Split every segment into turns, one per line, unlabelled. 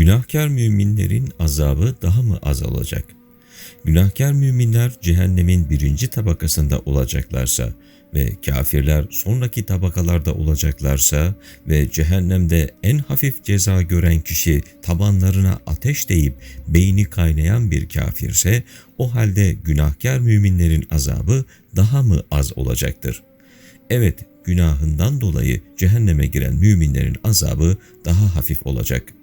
Günahkar müminlerin azabı daha mı az olacak? Günahkar müminler cehennemin birinci tabakasında olacaklarsa ve kafirler sonraki tabakalarda olacaklarsa ve cehennemde en hafif ceza gören kişi tabanlarına ateş deyip beyni kaynayan bir kafirse o halde günahkar müminlerin azabı daha mı az olacaktır? Evet, günahından dolayı cehenneme giren müminlerin azabı daha hafif olacak.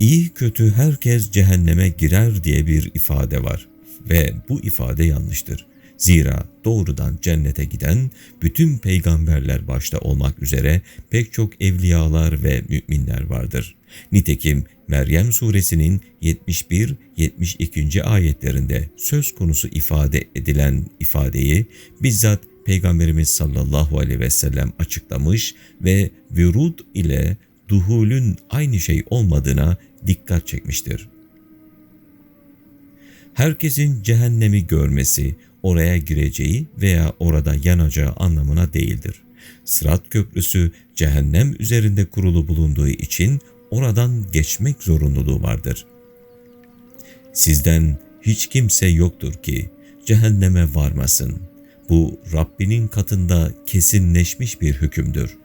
İyi kötü herkes cehenneme girer diye bir ifade var ve bu ifade yanlıştır. Zira doğrudan cennete giden bütün peygamberler başta olmak üzere pek çok evliyalar ve müminler vardır. Nitekim Meryem suresinin 71-72. ayetlerinde söz konusu ifade edilen ifadeyi bizzat Peygamberimiz sallallahu aleyhi ve sellem açıklamış ve vürud ile duhulün aynı şey olmadığına dikkat çekmiştir. Herkesin cehennemi görmesi, oraya gireceği veya orada yanacağı anlamına değildir. Sırat köprüsü cehennem üzerinde kurulu bulunduğu için oradan geçmek zorunluluğu vardır. Sizden hiç kimse yoktur ki cehenneme varmasın. Bu Rabbinin katında kesinleşmiş bir hükümdür.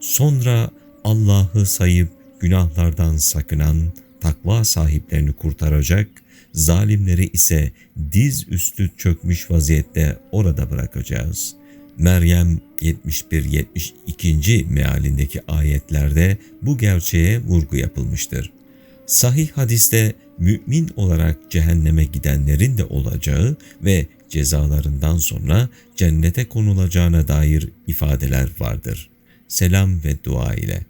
Sonra Allah'ı sayıp günahlardan sakınan takva sahiplerini kurtaracak, zalimleri ise diz üstü çökmüş vaziyette orada bırakacağız. Meryem 71-72. mealindeki ayetlerde bu gerçeğe vurgu yapılmıştır. Sahih hadiste mümin olarak cehenneme gidenlerin de olacağı ve cezalarından sonra cennete konulacağına dair ifadeler vardır. Selam ve dua ile.